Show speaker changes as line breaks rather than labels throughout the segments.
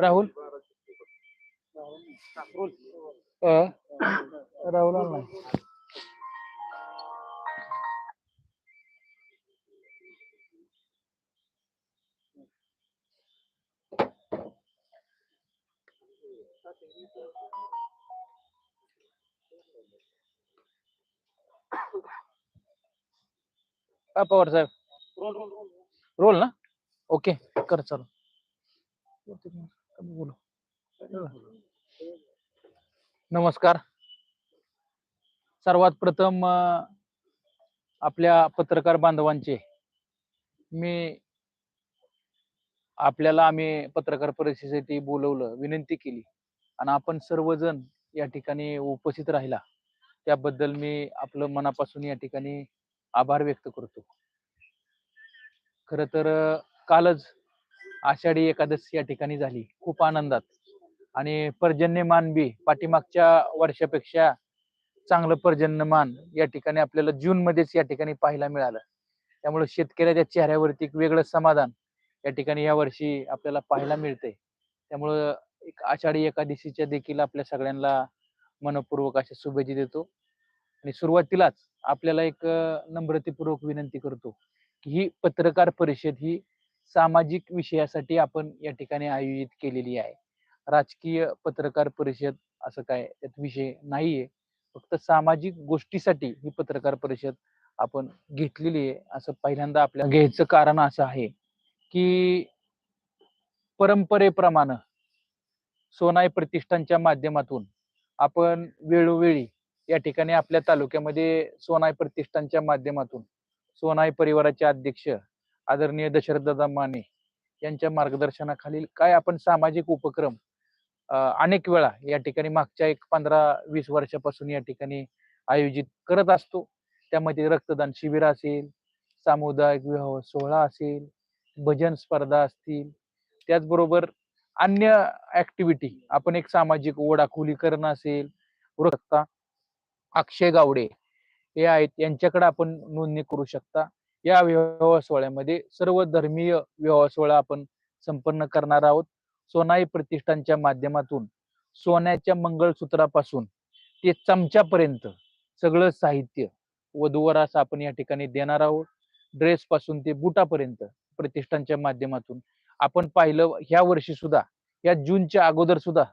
राहुल? राहुल नाही. पवार साहेब. रोल ना? ओके कर चालू. नमस्कार. सर्वात प्रथम आपल्या पत्रकार बांधवांचे मी आपल्याला आम्ही पत्रकार परिषदेसाठी बोलवलं विनंती केली. आणि आपण सर्वजण या ठिकाणी उपस्थित राहिला. त्याबद्दल मी आपलं मनापासून या ठिकाणी आभार व्यक्त करतो. खर तर कालच आषाढी एकादश या ठिकाणी झाली. खूप आनंदात. आणि पर्जन्यमान बी पाठीमागच्या वर्षापेक्षा चांगलं पर्जन्यमान या ठिकाणी आपल्याला जून मध्येच या ठिकाणी पाहायला मिळालं. त्यामुळे शेतकऱ्याच्या चेहऱ्यावरती एक वेगळं समाधान या ठिकाणी या वर्षी आपल्याला पाहायला मिळते त्यामुळं एक आषाढी एकादशीच्या देखील आपल्या सगळ्यांना मनपूर्वक अशा शुभेच्छा देतो. आणि सुरुवातीलाच आपल्याला एक नम्रतेपूर्वक विनंती करतो की ही पत्रकार परिषद ही सामाजिक विषयासाठी आपण या ठिकाणी आयोजित केलेली आहे. राजकीय पत्रकार परिषद असं काय त्यात विषय नाहीये. फक्त सामाजिक गोष्टीसाठी ही पत्रकार परिषद आपण घेतलेली आहे. असं पहिल्यांदा आपल्या घ्यायचं कारण असं आहे की परंपरेप्रमाणे सोनाई प्रतिष्ठानच्या माध्यमातून आपण वेळोवेळी या ठिकाणी आपल्या तालुक्यामध्ये सोनाई प्रतिष्ठानच्या माध्यमातून सोनाई परिवाराचे अध्यक्ष आदरणीय दशरथदादा माने यांच्या मार्गदर्शनाखालील काय आपण सामाजिक उपक्रम अनेक वेळा या ठिकाणी मागच्या एक पंधरा वीस वर्षापासून या ठिकाणी आयोजित करत असतो. त्यामध्ये रक्तदान शिबिर असेल सामुदायिक विवाह सोहळा असेल भजन स्पर्धा असतील. त्याचबरोबर अन्य ऍक्टिव्हिटी आपण एक सामाजिक ओढाखोलीकरण असेल अक्षय गावडे हे आहेत यांच्याकडे आपण नोंदणी करू शकता. या विवाह सोहळ्यामध्ये सर्व धर्मीय विवाह सोहळा आपण संपन्न करणार आहोत. सोनाई प्रतिष्ठानच्या माध्यमातून सोन्याच्या मंगळसूत्रापासून ते चमच्यापर्यंत सगळं साहित्य वधूवरास आपण या ठिकाणी देणार आहोत. ड्रेस पासून ते बुटापर्यंत प्रतिष्ठानच्या माध्यमातून. आपण पाहिलं ह्या वर्षी सुद्धा या जूनच्या अगोदर सुद्धा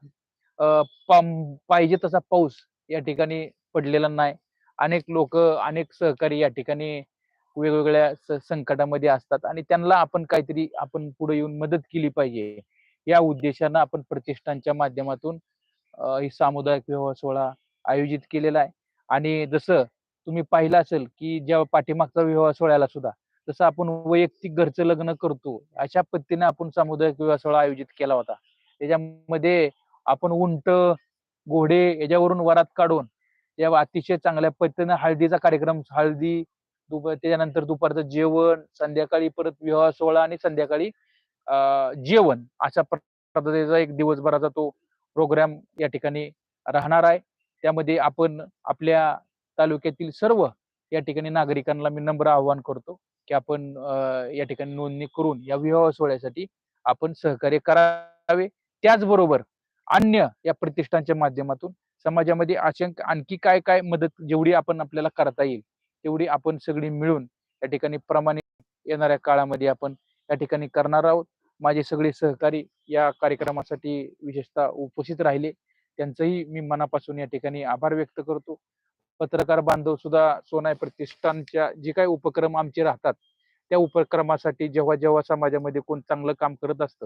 अं, पाम- पाहिजे तसा पाऊस या ठिकाणी पडलेला नाही. अनेक लोक अनेक सहकारी या ठिकाणी वेगवेगळ्या संकटामध्ये असतात आणि त्यांना आपण काहीतरी आपण पुढे येऊन मदत केली पाहिजे. या उद्देशानं आपण प्रतिष्ठानच्या माध्यमातून ही सामुदायिक विवाह सोहळा आयोजित केलेला आहे. आणि जसं तुम्ही पाहिलं असेल की जेव्हा पाठीमागचा विवाह सोहळ्याला सुद्धा जसं आपण वैयक्तिक घरचं लग्न करतो. अशा पद्धतीने आपण सामुदायिक विवाह सोहळा आयोजित केला होता. त्याच्यामध्ये आपण उंट घोडे याच्यावरून वरात काढून या अतिशय चांगल्या पद्धतीने हळदीचा कार्यक्रम हळदी दुपार त्याच्यानंतर दुपारचं जेवण संध्याकाळी परत विवाह सोहळा आणि संध्याकाळी जेवण. अशा पद्धतीचा एक दिवसभराचा तो प्रोग्राम या ठिकाणी राहणार आहे. त्यामध्ये आपण आपल्या तालुक्यातील सर्व या ठिकाणी नागरिकांना मी नम्र आवाहन करतो की आपण या ठिकाणी नोंदणी करून या विवाह सोहळ्यासाठी आपण सहकार्य करावे. त्याचबरोबर अन्य या प्रतिष्ठानच्या माध्यमातून समाजामध्ये आशंक आणखी काय काय मदत जेवढी आपण आपल्याला करता येईल तेवढी आपण सगळी मिळून या ठिकाणी प्रमाणित येणाऱ्या काळामध्ये आपण या ठिकाणी करणार आहोत. माझे सगळे सहकारी या कार्यक्रमासाठी विशेषतः उपस्थित राहिले. त्यांचंही मी मनापासून या ठिकाणी आभार व्यक्त करतो. पत्रकार बांधव सुद्धा सोनाय प्रतिष्ठानच्या जे काही उपक्रम आमचे राहतात त्या उपक्रमासाठी जेव्हा जेव्हा समाजामध्ये कोण चांगलं काम करत असतं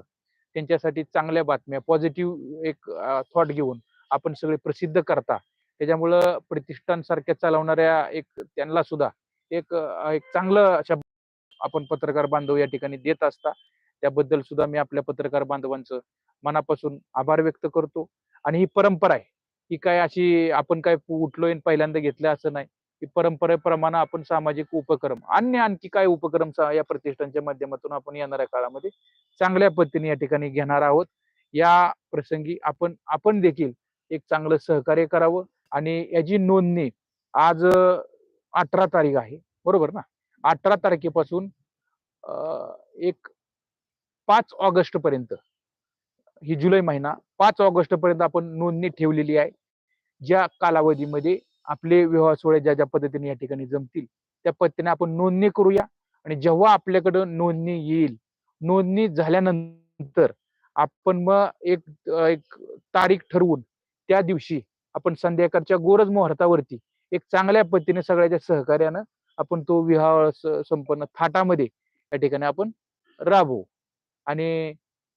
त्यांच्यासाठी चांगल्या बातम्या पॉझिटिव्ह एक थॉट घेऊन आपण सगळे प्रसिद्ध करता. त्याच्यामुळं प्रतिष्ठान सारख्या चालवणाऱ्या एक त्यांना सुद्धा एक एक चांगलं शब्द आपण पत्रकार बांधव या ठिकाणी देत असता. त्याबद्दल सुद्धा मी आपल्या पत्रकार बांधवांचं मनापासून आभार व्यक्त करतो. आणि ही परंपरा आहे. ही काय अशी आपण काय उठलोय आणि पहिल्यांदा घेतलं असं नाही. ही परंपरेप्रमाणे आपण सामाजिक उपक्रम अन्य आणखी काय उपक्रम या प्रतिष्ठानच्या माध्यमातून आपण येणाऱ्या काळामध्ये चांगल्या पद्धतीने या ठिकाणी घेणार आहोत. या प्रसंगी आपण आपण देखील एक चांगलं सहकार्य करावं. आणि याची नोंदणी आज अठरा तारीख आहे. बरोबर ना? अठरा तारखेपासून अं, एक पाच ऑगस्ट पर्यंत ही जुलै महिना पाच ऑगस्ट पर्यंत आपण नोंदणी ठेवलेली आहे. ज्या कालावधीमध्ये आपले विवाह सोहळे ज्या ज्या पद्धतीने या ठिकाणी जमतील त्या पद्धतीने आपण नोंदणी करूया. आणि जेव्हा आपल्याकडं नोंदणी येईल नोंदणी झाल्यानंतर आपण मग एक एक तारीख ठरवून त्या दिवशी आपण संध्याकाळच्या गोरज मुहूर्तावरती एक चांगल्या पद्धतीने सगळ्याच्या सहकार्यानं आपण तो विवाह संपन्न थाटामध्ये या ठिकाणी आपण राबवू. आणि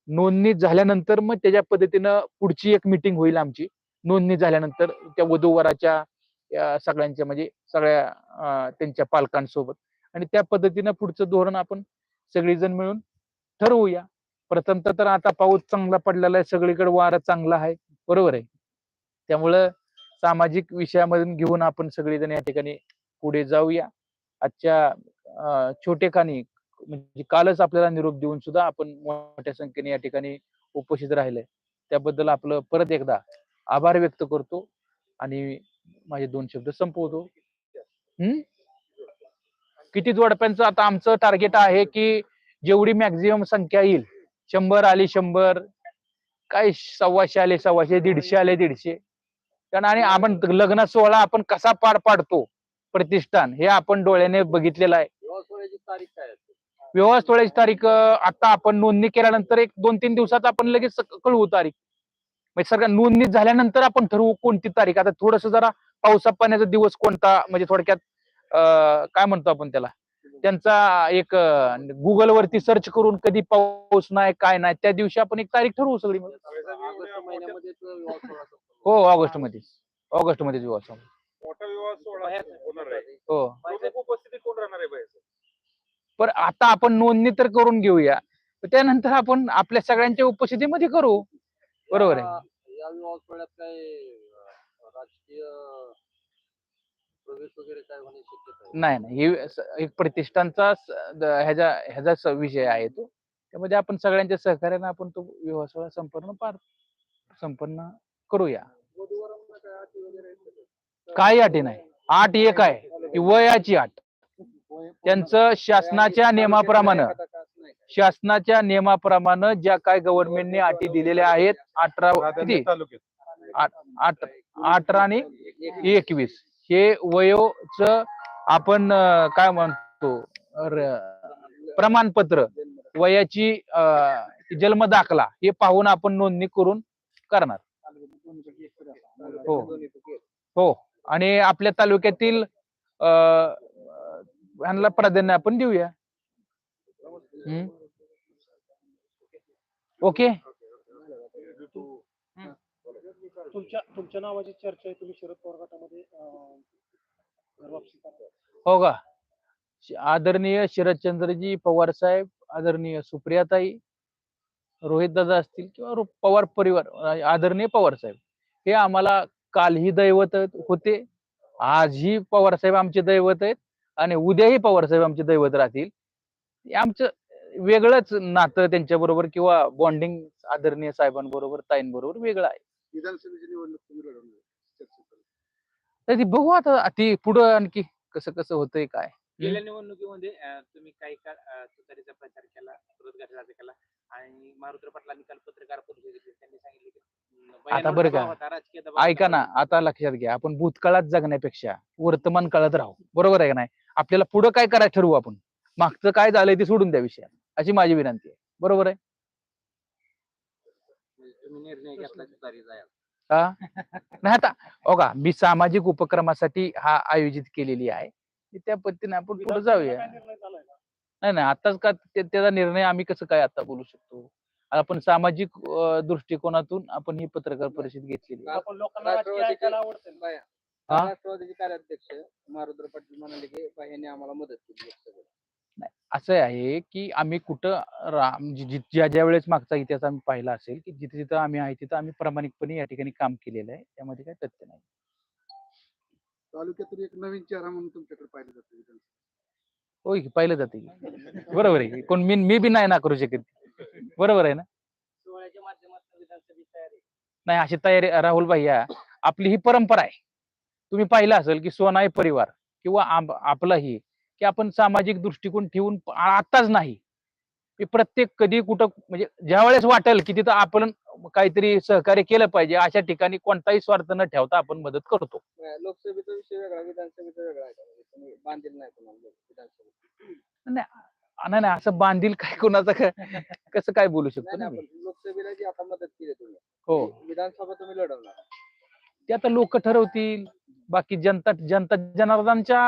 नोंदणी झाल्यानंतर मग त्याच्या पद्धतीनं पुढची एक मिटिंग होईल आमची. नोंदणी झाल्यानंतर त्या वधूवराच्या सगळ्यांच्या म्हणजे सगळ्या त्यांच्या पालकांसोबत. आणि त्या पद्धतीनं पुढचं धोरण आपण सगळेजण मिळून ठरवूया. प्रथमतः तर आता पाऊस चांगला पडलेला आहे. सगळीकडे वारा चांगला आहे. बरोबर आहे. त्यामुळं सामाजिक विषयामधून घेऊन आपण सगळेजण या ठिकाणी पुढे जाऊया. आजच्या छोटेखानी म्हणजे कालच आपल्याला निरोप देऊन सुद्धा आपण मोठ्या संख्येने या ठिकाणी उपस्थित राहिले त्याबद्दल आपलं परत एकदा आभार व्यक्त करतो आणि माझे दोन शब्द संपवतो. हम्म किती जोडप्यांचं आता आमचं टार्गेट आहे की जेवढी मॅक्झिमम संख्या येईल शंभर आली शंभर काय सव्वाशे आले सव्वाशे दीडशे आले दीडशे. कारण आणि आपण लग्न सोहळा आपण कसा पार पाडतो? प्रतिष्ठान हे आपण डोळ्याने बघितलेलं आहे? विवाह सोहळ्याची तारीख आता आपण नोंदणी केल्यानंतर एक दोन तीन दिवसात आपण लगेच कळवू तारीख. म्हणजे सगळ्या नोंदणी झाल्यानंतर आपण ठरवू कोणती तारीख. आता थोडस जरा पावसा पाण्याचा दिवस कोणता म्हणजे थोडक्यात काय म्हणतो आपण त्याला? त्यांचा एक गुगल वरती सर्च करून कधी पाऊस नाही काय नाही त्या दिवशी आपण एक तारीख ठरवू सगळी. हो ऑगस्टमध्ये ऑगस्टमध्ये विवाह सोहळा
मोठा विवाह सोहळा होणार आहे.
हो.
प्रमुख उपस्थिती कोण राहणार आहे बाहेर?
पण आता आपण नोंदणी तर करून घेऊया. त्यानंतर आपण आपल्या सगळ्यांच्या उपस्थितीमध्ये करू. बरोबर आहे.
या- या विवाह सोहळ्यात काय अं, राजकीय प्रवेश वगैरे काय होण्याची शक्यता आहे?
नाही नाही. हे स- एक प्रतिष्ठानचा स- द- ह्याचा ह्याचा स- विषय आहे तो. त्यामध्ये आपण सगळ्यांच्या सहकार्याने आपण तो विवाह सोहळा संपन्न पार संपन्न करूया? काही अटी नाही. आठ एक आहे. ती वयाची आठ. त्यांचं शासनाच्या नियमाप्रमाणे? शासनाच्या नियमाप्रमाणे ज्या काय गव्हर्नमेंटने अटी दिलेल्या आहेत अठरा किती? अठरा आणि एकवीस. हे वयोच आपण काय म्हणतो? प्रमाणपत्र. वयाची जन्म दाखला. हे पाहून आपण नोंदणी करून करणार. हो. हो. आणि आपल्या तालुक्यातील अं, ह्यांना प्राधान्य आपण देऊया. हम्म. ओके.
तुमच्या तुमच्या नावाची चर्चा आहे तुम्ही शरद पवार गटामध्ये अं, घरवापसी करताय.
हो का? श- आदरणीय शरदचंद्रजी पवार साहेब आदरणीय सुप्रियाताई रोहित दादा असतील किंवा रो- पवार परिवार आदरणीय पवार साहेब हे आम्हाला कालही दैवत होते. आजही पवार साहेब आमचे दैवत आहेत आणि उद्याही पवार साहेब आमचे दैवत राहतील. हे आमचं वेगळंच नातं त्यांच्या बरोबर किंवा बॉन्डिंग आदरणीय साहेबांबरोबर ताईंबरोबर वेगळं आहे.
विधानसभेची निवडणूक
ती बघू आता ती पुढं आणखी कसं कसं होतंय काय.
गेल्या निवडणुकीमध्ये तुम्ही काही काळ तुतारीचा प्रचार केला केला. आणि मारुद्र पाटलांनी काल पत्रकार परिषद घेतली त्यांनी सांगितले की अं, बयानावर
बरं का?
होता, राजकीय दबाव
ऐका. ना आता लक्षात घ्या आपण भूतकाळात जगण्यापेक्षा वर्तमान काळात राहू. बरोबर आहे का नाही? आपल्याला पुढं काय करायचं ठरवू आपण? मागचं काय झालंय ते सोडून द्या विषय अशी माझी विनंती आहे. बरोबर आहे?
तुम्ही निर्णय घेतला तुतारीचा यात.
हा नाही आता हो का मी सामाजिक उपक्रमासाठी हा आयोजित केलेली आहे. त्या पद्धतीने आपण पुढे जाऊया
काय निर्णय झालाय का?
नाही नाही आताच का त्याचा निर्णय आम्ही कसं काय आता बोलू शकतो आपण सामाजिक दृष्टिकोनातून आपण ही पत्रकार परिषद घेतलेली.
आपण लोकांना राजकीय ऐकायला आवडतं ना.
बाया.
हा?
राष्ट्रवादीचे कार्याध्यक्ष मारुद्र पाटील म्हणाले की बाह्याने आम्हाला मदत केली.
असं आहे की आम्ही कुठं म्हणजे ज्या ज्या वेळेस मागचा इतिहास आम्ही पाहिला असेल की जिथे जिथं आम्ही आहे तिथं आम्ही प्रामाणिकपणे या ठिकाणी काम केलेलं आहे त्यामध्ये काही तथ्य नाही
तालुक्यातून एक नवीन चेहरा म्हणून तुमच्याकडे पाहिलं जातं.
होय की पाहिलं जाते बरोबर आहे. की. कोण मी मी बी नाही ना करू शकत. बरोबर आहे ना? नाही अशी तयारी राहुल भैया आपली ही परंपरा आहे. तुम्ही पाहिलं असेल की सोनाई परिवार किंवा आम- आपला ही की आपण सामाजिक दृष्टिकोन ठेवून प- आ- आत्ताच नाही प्रत्येक कधी कुठं म्हणजे ज्या वेळेस वाटेल की तिथं आपण काहीतरी सहकार्य केलं पाहिजे अशा ठिकाणी कोणताही स्वार्थ न ठेवता आपण मदत करतो.
लोकसभेचा विषय वेगळा विधानसभेचा वेगळा तुम्ही बांधील नाही कोणाला विधानसभेत.
नाही नाही असं बांधील काय कोणाचं काय कसं काय बोलू शकतो
नाही
ना
नाही
मी
पण लोकसभेला जी आता मदत केली तुम्ही
हो.
ती विधानसभा तुम्ही लढवणार.
ते आता लोक ठरवतील बाकी जनता जनता जनार्दनचा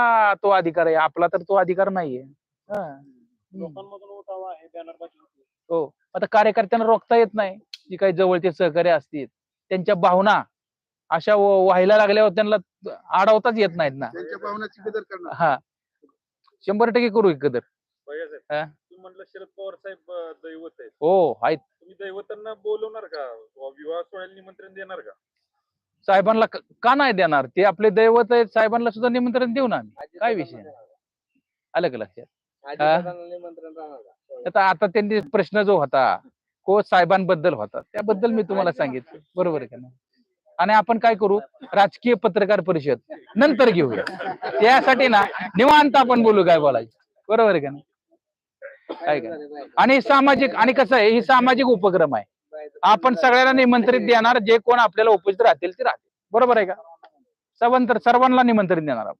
तो अधिकार आहे आपला तर तो अधिकार नाहीये. हा. हम्म.
लोकांमधून उठावा आहे बॅनरबाजी होती
हो आता कार्यकर्त्यांना रोखता येत नाही जी काही जवळचे सहकार्य असतील त्यांच्या भावना अशा व- व्हायला लागल्यावर त्यांना अडवताच येत नाहीत ना.
त्यांच्या भावनाची कदर करणार.
हा. शंभर टक्के करू कदर हा?
तुम्ही म्हटलं शरद पवार साहेब अं, दैवत आहेत.
हो आहेत.
तुम्ही दैवतांना बोलवणार का? व विवाह सोहळ्याला निमंत्रण देणार का?
साहेबांना क- का नाही देणार? ते आपले दैवत आहेत साहेबांना सुद्धा निमंत्रण देऊ ना आम्ही. काय विषय? आलं का लक्षात?
अजितदादांना निमंत्रण राहणार का?
आता आता त्यांनी प्रश्न जो होता को साहेबांबद्दल होता त्याबद्दल मी तुम्हाला सांगितलं. बरोबर आहे का नाही? आणि आपण काय करू? राजकीय पत्रकार परिषद नंतर घेऊया. त्यासाठी ना निवांत आपण बोलू काय बोलायचं. बरोबर आहे का नाही? काय का? आणि सामाजिक आणि कसं आहे ही सामाजिक उपक्रम आहे. आपण सगळ्यांना निमंत्रित देणार जे कोण आपल्याला उपस्थित राहतील ते राहतील. बरोबर आहे का? सर्वांतर सर्वांना निमंत्रित देणार आपण.